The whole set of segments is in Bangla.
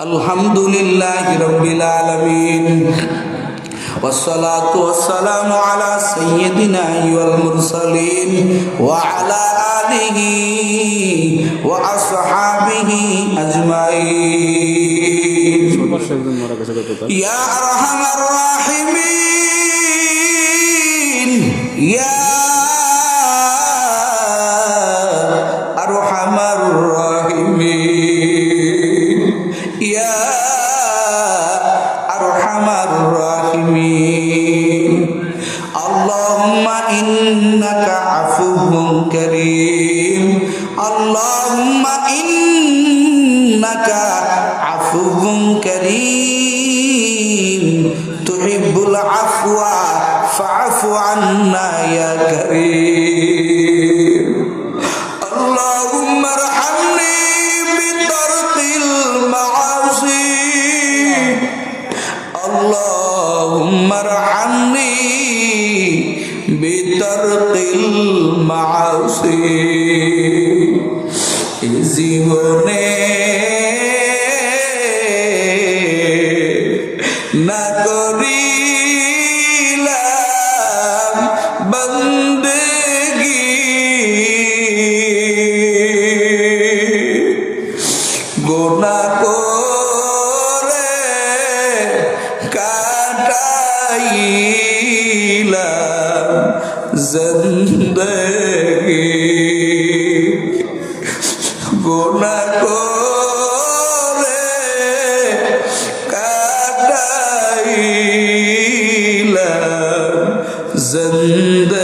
الحمد لله رب العالمين والصلاة والسلام على سيدنا والمرسلين وعلى آله وأصحابه أجمعين يا أرحم الراحمين يا আল্লাহুম্মা ইন্নাকা আফুহুম করিম আল্লাহুম্মা ইন্নাকা আফুহুম করিম তুহিব্বুল আফওয়া ফাআফু আন্না ইয়া করিম জিন্দগি গোনা করে কাটাইলাম জিন্দগি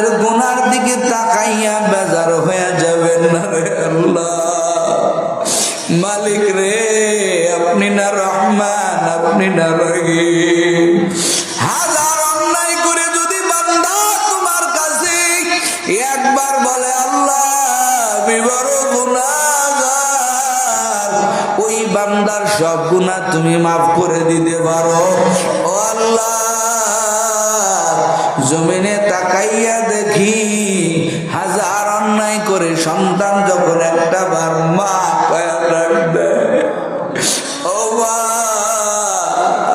আমাদের গুনার দিকে তাকাইয়া বেজার হয়ে যাবেন না রে আল্লাহ। মালিক রে, আপনি না রহমান, আপনি না রহিম। হাজার অন্যায় করে যদি বান্দা তোমার কাছে একবার বলে, আল্লাহ ওই বান্দার সব গুনাহ তুমি মাফ করে দিতে পারো। আল্লাহ জমিনে তাকাইয়া দেখি হাজার অন্যায় করে সন্তান যখন একটা বার মা ও মা,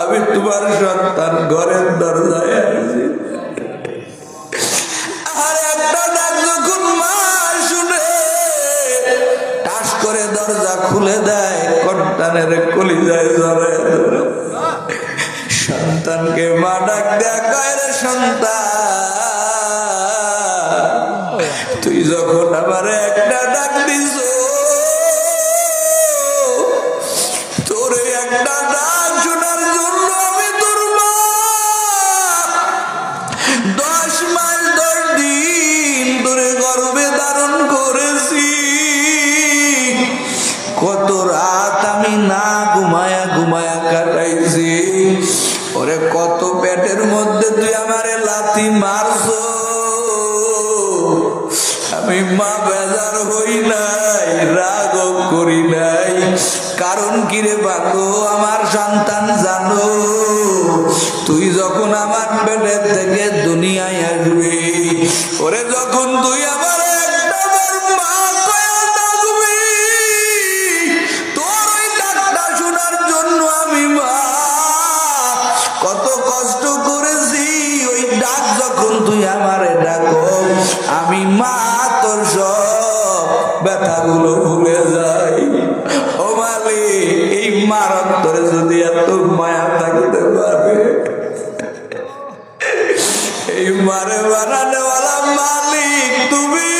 আমি তোমার সন্তান ঘরের দরজায় আছি। আর একটা ডাক যখন মা শুনে, টাস করে দরজা খুলে দেয়, কন্টানের কলি যায় জরে সন্তানকে মা ডাক দেয়া সন্তান তুই যখন আমার একটা ডাক দিস তোর একটা ডাক শোনার জন্য আমি তোর দশ মাস দশ দিন ধরে গর্বে ধারণ করেছি। কত রাত আমি না ঘুমায়া ঘুমায়া কাটাইছি। আমি মা বেজার হই নাই রাগ করি নাই। কারণ কিরে বাগো আমার সন্তান জানো, তুই যখন আমার পেটের থেকে দুনিয়ায় আসবি, ওরে যখন তুই আমার একটা বার অন্তরে যদি এত মায়া থাকতে পারে, এই মারে বানানেওয়ালা মালিক তুমি।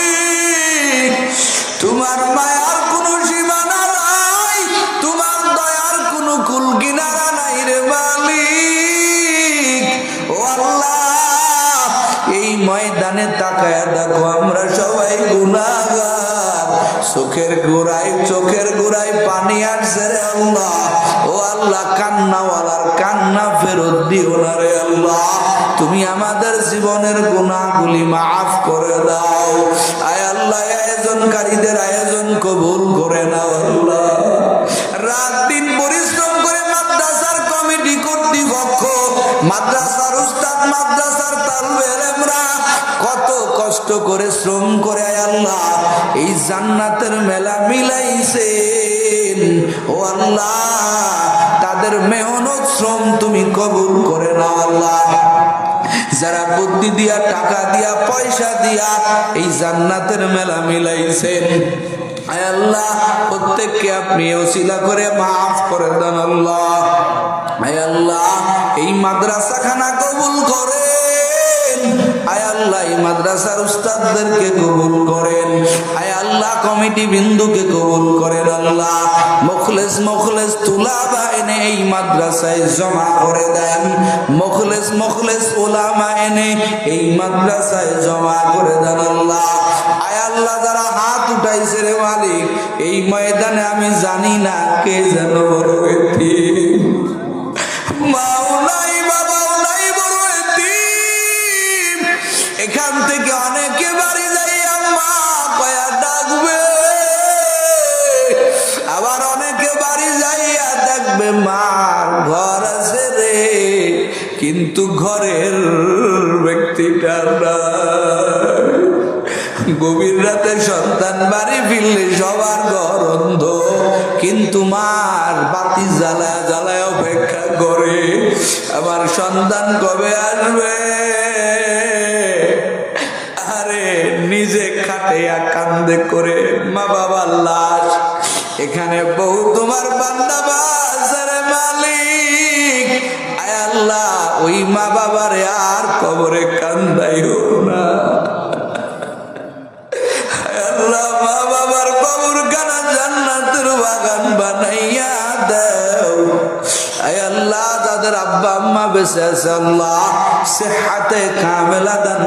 তোমার মায়ার কোনো সীমানা নাই, তোমার দয়ার কোনো কুল কিনারা নাই রে মালিক। এই ময়দানে তাকায় দেখো আমরা সবাই গুনাগার চোখের গোড়ায় চোখের গোড়ায় পানি আসছে রে আল্লাহ। তুমি আমাদের জীবনের গুণাগুলি মাফ করে দাও। আয় আল্লাহ, আয়োজনকারীদের আয়োজন কবুল করে নাও আল্লাহ। রাত দিন পরিশ্রম করে মাদ্রাসার কমিটি কর্তৃপক্ষ, মাদ্রাসার উস্তাদ, মাদ্রাসার তালবেলেমরা কত কষ্ট করে শ্রম করে আয় আল্লাহ। এই জান্নাতের মেলা মিলাইছেন। ও আল্লাহ তাদের মেহনত শ্রম তুমি কবুল করে নাও আল্লাহ। যারা বুদ্ধি দিয়া, টাকা দিয়া, পয়সা দিয়া এই জান্নাতের মেলা মিলাইছেন আল্লাহ এই মাদ্রাসার উস্তাদদেরকে কবুল করেন। আয় আল্লাহ কমিটি বিন্দুকে কবুল করেন আল্লাহ। মুখলেস মুখলেস, তুলা এনে এই মাদ্রাসায় জমা করে দেন। মুখলেস মুখলেস ওলামা এনে এই মাদ্রাসায় জমা করে দেন আল্লাহ। আল্লাহ, যারা হাত উঠাইছে রে মালিক, এই ময়দানে আমি জানি না কে যেন বড় ব্যক্তি। দেখবে মা ঘর আছে রে, কিন্তু ঘরের ব্যক্তিটা নাই। গভীর রাতে সন্তান বাড়ি ফিরলে সবার ঘর অন্ধ, কিন্তু মার বাতি জ্বালায় জ্বালায় অপেক্ষা করে। আমার সন্তান কবে আসবে? আরে, নিজে খাটেয়া কান্দে করে মা বাবার লাশ। এখানে বহু তোমার বান্দা বাজারে মালিক আয় আল্লাহ, ওই মা বাবারে আর কবরে কান্দাইও না। তাদের আব্বা আম্মা আল্লাহ, সে হাতে দান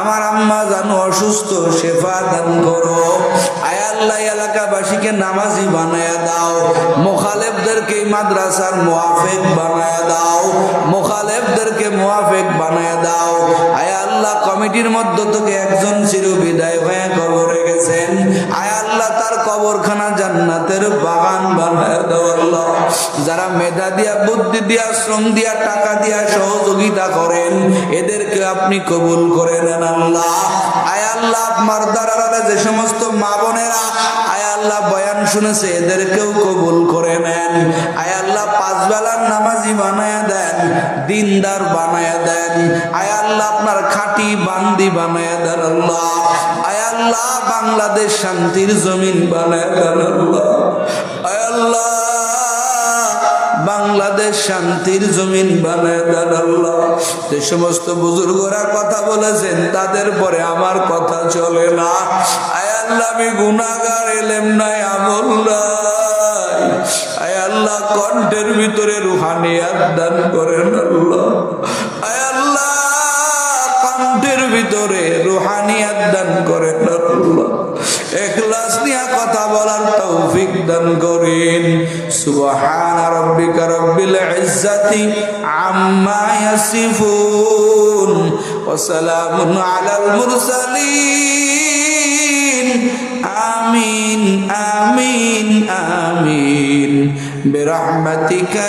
আমার আম্মা জানো অসুস্থ, শেফা দান করো। আয় আল্লাহ এলাকাবাসীকে নামাজি বানায়া দাও। মোখালেবদেরকে মাদ্রাসার মোয়াফেক বানায়া দাও। মোখালেবদেরকে মোয়াফেক বানায়া দাও। আয় আল্লাহ, কমিটির মধ্য থেকে একজন চির বিদায় হয়ে কবরে গেছেন। আয় আল্লাহ, তার কবরখানা জান্নাতের বাগান বানায় দাও আল্লাহ। যারা মেধা দিয়া, বুদ্ধি দিয়া, শ্রম দিয়া, টাকা দিয়া সহযোগিতা করেন, এদেরকে আপনি কবুল করে নেন আল্লাহ মারদারারা যে সমস্ত মা বোনেরা আল্লাহ বয়ান শুনেছে, এদেরকেও কবুল করে নেন। আয় আল্লাহ পাঁচ বেলার নামাজি বানায়া দেন, দিনদার বানায়া দেন। আয় আল্লাহ আপনার খাঁটি বান্দি বানায়া দেন আল্লাহ। আয় আল্লাহ বাংলাদেশ শান্তির জমিন বানায় দেন আল্লাহ। আয় আল্লাহ বাংলাদেশ শান্তির জমিন বানায় আল্লাহ। যে সমস্ত বুজুর্গরা কথা বলেছেন, তাদের পরে আমার কথা চলে না। আয় আল্লাহ, আমি গুনাগার এলেম নাই, আমল কণ্ঠের ভিতরে রুহানিয়াত দান করেন আল্লাহ। কণ্ঠের ভিতরে রুহানিয়াত দান করেন আল্লাহ। নিয়ে কথা বলার তৌফিক দান করেন সুবহান রাব্বিকা রাব্বিল ইজ্জাতি আম্মা ইয়াসিফুন ওয়া সালামুন আলাল মুরসালিন। আমিন আমিন আমিন। বিরহমাতিকা